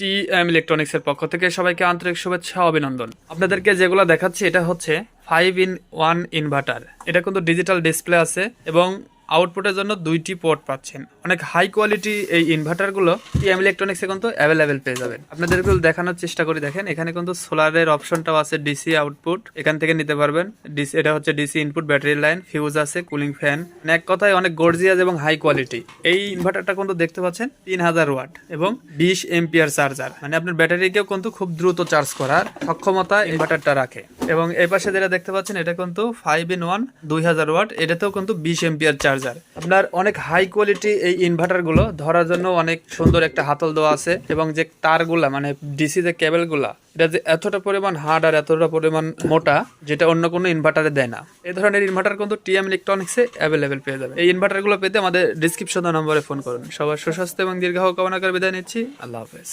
T M ইলেকট্রনিক্সের পক্ষ থেকে সবাইকে আন্তরিক শুভেচ্ছা অভিনন্দন। আপনাদেরকে যেগুলো দেখাচ্ছি, এটা হচ্ছে ফাইভ ইন ওয়ান ইনভার্টার এটা কিন্তু ডিজিটাল ডিসপ্লে আছে এবং আউটপুটের জন্য দুইটি পোর্ট পাচ্ছেন। অনেক হাই কোয়ালিটি এই ইনভার্টারগুলো টি এম ইলেকট্রনিক্সে কিন্তু অ্যাভেলেবেল পেয়ে যাবেন। আপনাদেরকে দেখানোর চেষ্টা করি, দেখেন, এখানে কিন্তু সোলারের অপশনটাও আছে ডিসি আউটপুট এখান থেকে নিতে পারবেন। ডিসি এটা হচ্ছে DC input battery line fuse আছে কুলিং ফ্যান এক কথায় অনেক গর্জিয়াস এবং হাই কোয়ালিটি এই ইনভার্টারটা কিন্তু দেখতে পাচ্ছেন তিন হাজার ওয়াট এবং বিশ এমপিয়ার চার্জার মানে আপনার ব্যাটারিকেও কিন্তু খুব দ্রুত চার্জ করার সক্ষমতা ইনভার্টারটা রাখে। এবং এই পাশে যেটা দেখতে পাচ্ছেন, এটা কিন্তু ফাইভ ইন ওয়ান দুই হাজার ওয়াট। এটাতেও কিন্তু বিশ এমপিআর চার্জার আপনার অনেক হাই কোয়ালিটি এই ইনভার্টারগুলো ধরার জন্য অনেক সুন্দর একটা হাতল দেওয়া আছে এবং যে তারগুলা মানে ডিসি যে কেবলগুলা, এটা যে এতটা পরিমাণ হার্ড আর এতটা পরিমাণ মোটা, যেটা অন্য কোনো ইনভার্টারে দেয় না। এই ধরনের ইনভার্টার কিন্তু টিএম ইলেকট্রনিক্সে অ্যাভেলেবেল পেয়ে যাবে এই ইনভার্টারগুলো পেতে আমাদের ডিসক্রিপশন নম্বরে ফোন করুন। সবার সুস্বাস্থ্য এবং দীর্ঘ কামনা করে বিদায় নিচ্ছি। আল্লাহ হাফেজ।